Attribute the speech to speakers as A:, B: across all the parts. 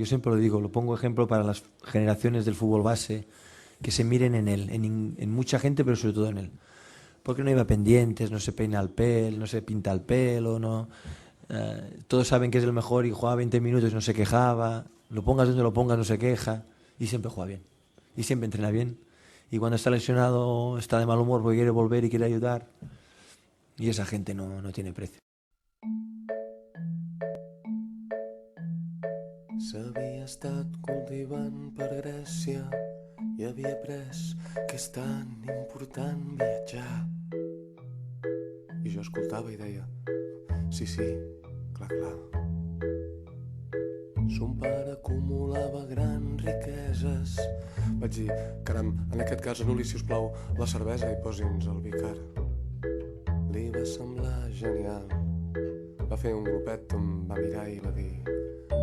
A: Yo siempre lo digo, lo pongo ejemplo para las generaciones del fútbol base, que se miren en él, en, mucha gente, pero sobre todo en él. Porque no iba pendientes, no se peina el pelo, no se pinta el pelo, no... Eh, todos saben que es el mejor y juega 20 minutos y no se quejaba. Lo pongas donde lo pongas, no se queja. Y siempre juega bien. Y siempre entrena bien. Y cuando está lesionado, está de mal humor porque quiere volver y quiere ayudar. Y esa gente no, no tiene precio.
B: S'havia estat cultivant per Grècia i havia après que és tan important viatjar. I jo escoltava i deia, sí, sí, clar, clar. Son pare acumulava grans riqueses. Vaig dir, caram, en aquest cas anul·li, si us plau, la cervesa i posi'ns el vicar. Li va semblar genial. Va fer un grupet, em va mirar i va dir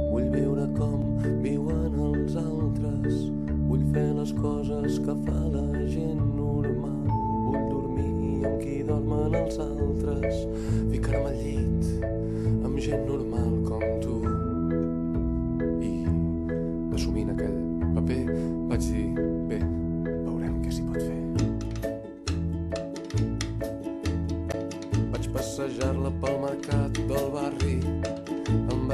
B: Vull viure com viuen els altres. Vull fer les coses que fa la gent normal. Vull dormir amb qui dormen els altres. Ficar-me al llit amb gent normal com tu. I assumint aquell paper vaig dir Bé, veurem què s'hi pot fer. Passejar-la pel mercat del barri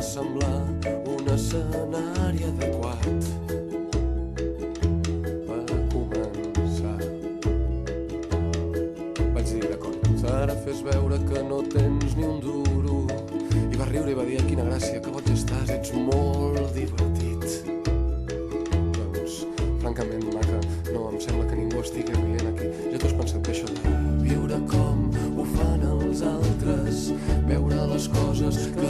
B: semblar un escenari adequat per començar. Vaig dir, d'acord, ara fes veure que no tens ni un duro. I va riure i va dir, quina gràcia, que boig estàs, ets molt divertit. Doncs, francament, maca, no em sembla que ningú estigui rient aquí. Ja t'ho has pensat això de viure com ho fan els altres, veure les coses que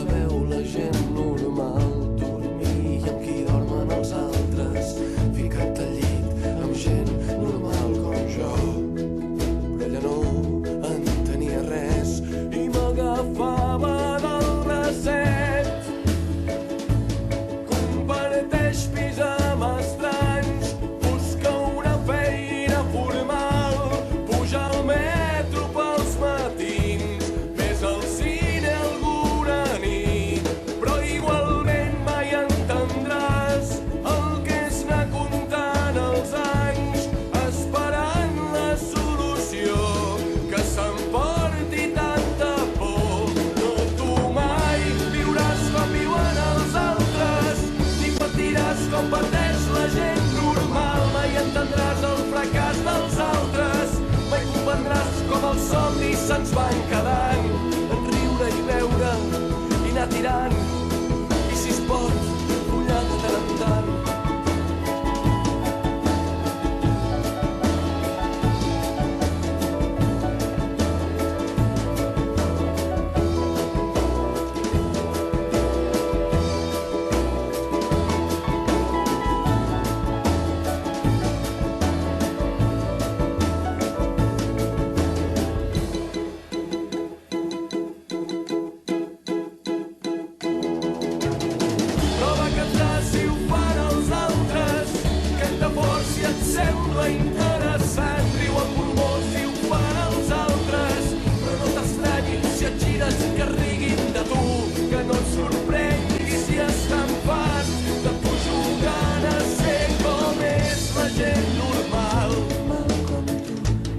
B: sembla interessant. Riu al pulmó si ho fan els altres. Però no t'estranyis si et gires i que riguin de tu. Que no et sorprengui si estan fas. De tu jugant a ser com és la gent normal. Normal com tu.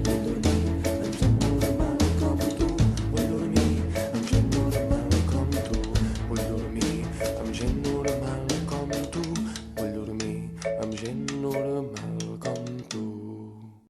B: Vull dormir amb gent normal com tu. Vull dormir amb gent normal com tu. Vull dormir amb gent normal